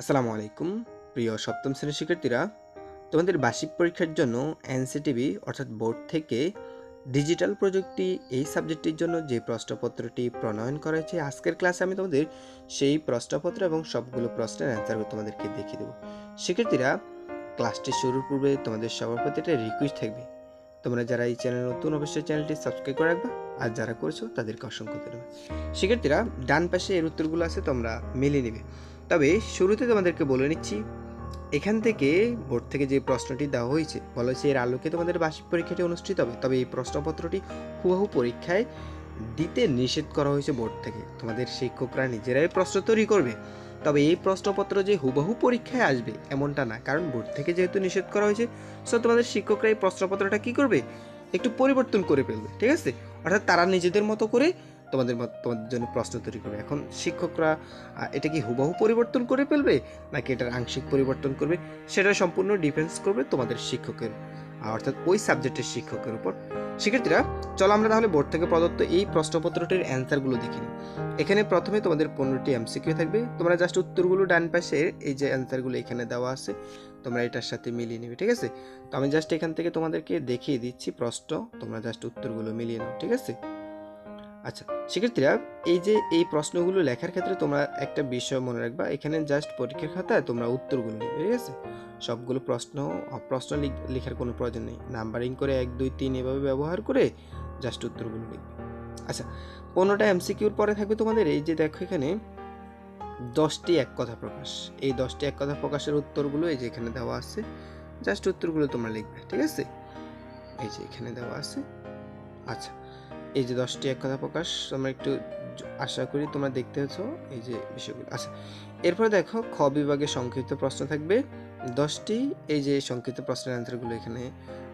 আসসালামু আলাইকুম, প্রিয় সপ্তম শ্রেণির শিক্ষার্থীরা। তোমাদের বার্ষিক পরীক্ষার জন্য এনসিটিভি, অর্থাৎ বোর্ড থেকে ডিজিটাল প্রযুক্তি এই সাবজেক্টটির জন্য যে প্রশ্নপত্রটি প্রণয়ন করা হয়েছে, আজকের ক্লাসে আমি তোমাদের সেই প্রশ্নপত্র এবং সবগুলো প্রশ্নের অ্যান্সার তোমাদেরকে দেখিয়ে দেবো। শিক্ষার্থীরা, ক্লাসটি শুরুর পূর্বে তোমাদের সবার প্রতি একটা রিকোয়েস্ট থাকবে। তোমরা যারা এই চ্যানেল নতুন, অবশ্যই চ্যানেলটি সাবস্ক্রাইব করে রাখবা, আর যারা করেছ তাদেরকে অসংখ্য ধন্যবাদ। শিক্ষার্থীরা, ডান পাশে এর উত্তরগুলো আছে, তোমরা মিলিয়ে নিবে। তবে শুরুতে তোমাদেরকে বলে নিচ্ছি, এখান থেকে বোর্ড থেকে যে প্রশ্নটি দেওয়া হয়েছে, বলা হয়েছে এর আলোকে তোমাদের বার্ষিক পরীক্ষাটি অনুষ্ঠিত হবে। তবে এই প্রশ্নপত্রটি হুবহু পরীক্ষায় দিতে নিষেধ করা হয়েছে বোর্ড থেকে। তোমাদের শিক্ষকরা নিজেরাই প্রশ্ন তৈরি করবে। তবে এই প্রশ্নপত্র যে হুবহু পরীক্ষায় আসবে এমনটা না, কারণ বোর্ড থেকে যেহেতু নিষেধ করা হয়েছে সো তোমাদের শিক্ষকরা এই প্রশ্নপত্রটা কী করবে? একটু পরিবর্তন করে ফেলবে, ঠিক আছে? অর্থাৎ তারা নিজেদের মতো করে তোমাদের তোমাদের জন্য প্রশ্ন তৈরি করবে। এখন শিক্ষকরা এটা কি হুবহু পরিবর্তন করে ফেলবে? নাকি এটার আংশিক পরিবর্তন করবে? সেটা সম্পূর্ণ ডিফেন্স করবে তোমাদের শিক্ষকের অর্থাৎ ওই সাবজেক্টের শিক্ষকের উপর। শিক্ষার্থীরা, চলো আমরা তাহলে বোর্ড থেকে প্রদত্ত এই প্রশ্নপত্রটির অ্যান্সারগুলো দেখি এখানে প্রথমে তোমাদের পনেরোটি এমসিকিউ থাকবে। তোমরা জাস্ট উত্তরগুলো ডান পাশে এই যে অ্যান্সারগুলো এখানে দেওয়া আছে, তোমরা এটার সাথে মিলিয়ে নেবে, ঠিক আছে? তো আমি জাস্ট এখান থেকে তোমাদেরকে দেখিয়ে দিচ্ছি প্রশ্ন, তোমরা জাস্ট উত্তরগুলো মিলিয়ে নাও, ঠিক আছে? আচ্ছা শিক্ষার্থীরা এই যে এই প্রশ্নগুলো লেখার ক্ষেত্রে তোমরা একটা বিষয় মনে রাখবা, এখানে জাস্ট পরীক্ষার খাতায় তোমরা উত্তরগুলো লিখবে, ঠিক আছে? সবগুলো প্রশ্ন প্রশ্ন লিখ- লেখার কোনো প্রয়োজন নেই। নাম্বারিং করে এক, দুই, তিন এভাবে ব্যবহার করে জাস্ট উত্তরগুলো লিখবে। আচ্ছা পনেরোটা এমসিকিউর পরে থাকবে তোমাদের এই যে দেখো এখানে, দশটি এক কথা প্রকাশ। এই দশটি এক কথা প্রকাশের উত্তরগুলো এই যে এখানে দেওয়া আছে জাস্ট উত্তরগুলো তোমরা লিখবে, ঠিক আছে? এই যে এখানে দেওয়া আছে। আচ্ছা এই যে দশটি এক কথা প্রকাশ, তোমরা একটু আশা করি তোমরা দেখতে পাচ্ছ এই যে বিষয়গুলো। আচ্ছা এরপরে দেখো, খ বিভাগে সংক্ষিপ্ত প্রশ্ন থাকবে। দশটি, এই যে সংক্ষিপ্ত প্রশ্নের অ্যান্সারগুলো এখানে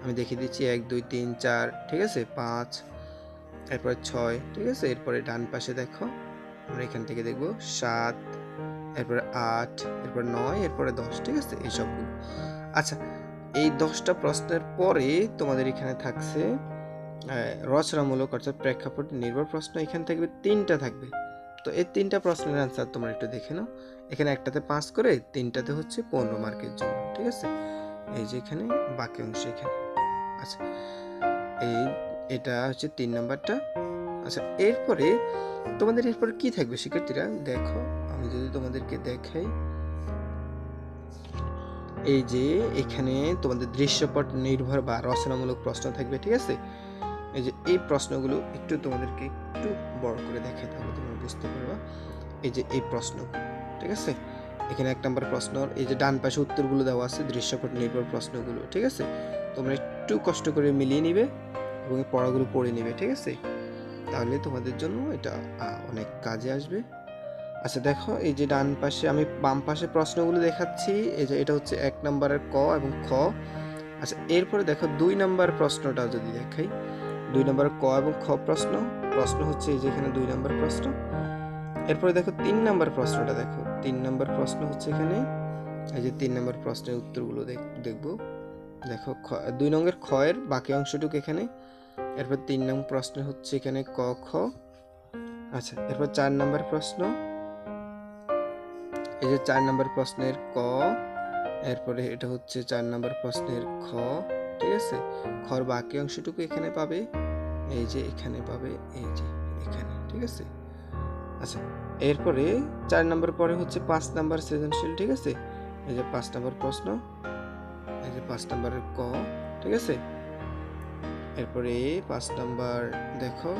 আমি দেখিয়ে দিচ্ছি। এক, দুই, তিন, চার, ঠিক আছে? পাঁচ, এরপরে ছয়, ঠিক আছে? এরপরে ডান পাশে দেখো, আমরা এখান থেকে দেখব, সাত, এরপরে আট, এরপর নয়, এরপরে দশ, ঠিক আছে? এই সবগুলো। আচ্ছা এই দশটা প্রশ্নের পরে তোমাদের এখানে থাকছে রচনামূলক অর্থাৎ প্রেক্ষাপট নির্ভর প্রশ্ন, এখানে থাকবে তিনটা থাকবে। তো এই তিনটা প্রশ্নের অ্যান্সার তোমরা একটু দেখে নাও। এখানে একটাতে পাঁচ করে, তিনটাতে হচ্ছে পনেরো মার্কের জন্য, ঠিক আছে? এই যে এখানে, বাকি অংশ এখানে। আচ্ছা এই, এটা হচ্ছে তিন নাম্বারটা। আচ্ছা এরপরে তোমাদের এরপর কি থাকবে শিক্ষার্থীরা? দেখো, আমি যদি তোমাদেরকে দেখাই। এই যে এখানে তোমাদের দৃশ্যপট নির্ভর বা রচনামূলক প্রশ্ন থাকবে, ঠিক আছে? এই যে এই প্রশ্নগুলো একটু তোমাদেরকে একটু বড় করে দেখাই তাহলে তোমরা বুঝতে পারবা। এই যে এই প্রশ্ন, ঠিক আছে? এখানে এক নম্বর প্রশ্ন, এই যে ডান পাশে উত্তরগুলো দেওয়া আছে, দৃশ্যপট নির্ভর প্রশ্নগুলো, ঠিক আছে? তোমরা একটু কষ্ট করে মিলিয়ে নিবে এবং পড়াগুলো পড়ে নিবে, ঠিক আছে? তাহলে তোমাদের জন্য এটা অনেক কাজে আসবে। আচ্ছা দেখো, এই যে ডান পাশে আমি বাম পাশে প্রশ্নগুলো দেখাচ্ছি, এই যে এটা হচ্ছে এক নম্বরের ক এবং খ। আচ্ছা এরপরে দেখো দুই নম্বর প্রশ্নটা যদি দেখাই দুই নম্বর ক এবং খ প্রশ্ন। প্রশ্ন হচ্ছে এই যে এখানে দুই নম্বর প্রশ্ন। এরপরে দেখো তিন নম্বর প্রশ্নটা দেখো। তিন নম্বর প্রশ্ন হচ্ছে এখানে, এই যে তিন নম্বর প্রশ্নের উত্তরগুলো দেখ- দেখব। দেখো খ- দুই নম্বর খ এর বাকি অংশটুকু এখানে। এরপর তিন নম্বর প্রশ্ন হচ্ছে এখানে ক, খ। আচ্ছা এরপর চার নম্বর প্রশ্ন। এই যে চার নম্বর প্রশ্নের ক, এরপরে এটা হচ্ছে চার নম্বর প্রশ্নের খ। ঠিক আছে? খর বাকি অংশটুকু এখানে পাবে, এই যে এখানে পাবে, এই যে এখানে, ঠিক আছে? আচ্ছা এরপরে চার নম্বর পরে হচ্ছে পাঁচ নম্বর সৃজনশীল, ঠিক আছে? এই যে পাঁচ নম্বর প্রশ্ন, এই যে পাঁচ নম্বরের ক, ঠিক আছে? এরপরে পাঁচ নাম্বার দেখো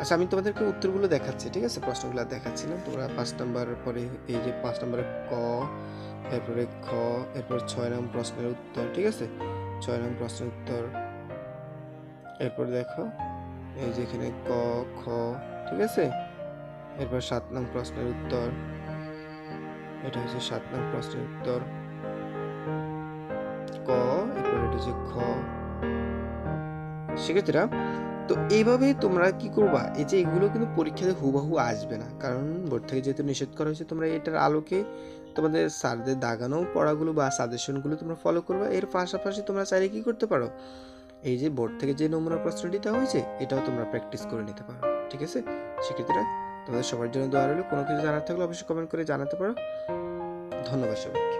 আচ্ছা আমি তোমাদেরকে উত্তরগুলো দেখাচ্ছি, ঠিক আছে? প্রশ্নগুলো দেখাচ্ছি না, তোমরা পাঁচ নাম্বার পরে এই যে পাঁচ নাম্বারের ক, এরপরে খ, এরপর ছয় নম্বর প্রশ্নের উত্তর, ঠিক আছে? ছয় নং প্রশ্নের উত্তর। এরপর দেখো, এই যেখানে ক, খ, ঠিক আছে? এরপর সাত নং প্রশ্নের উত্তর। এটা হচ্ছে সাত নং প্রশ্নের উত্তর। ক, এরপর এটা হচ্ছে খ। শিক্ষার্থীরা তো এইভাবে তোমরা কি করবা? এই যে এগুলো কিন্তু পরীক্ষাতে হুবাহু আসবে না। কারণ বোর্ড থেকে যেহেতু নিষেধ করা হয়েছে, তোমরা এটার আলোকে তোমাদের স্যারদের দাগানো পড়াগুলো বা সাজেশনগুলো তোমরা ফলো করবা। এর পাশাপাশি তোমরা চাইলে কি করতে পারো? এই যে বোর্ড থেকে যে নমুনা প্রশ্নটি দেওয়া হয়েছে, এটাও তোমরা প্র্যাকটিস করে নিতে পারো। ঠিক আছে? শিক্ষার্থীরা তোমাদের সবার জন্য দোয়া রইল। কোনো কিছু জানার থাকলে অবশ্যই কমেন্ট করে জানাতে পারো। ধন্যবাদ সবাইকে।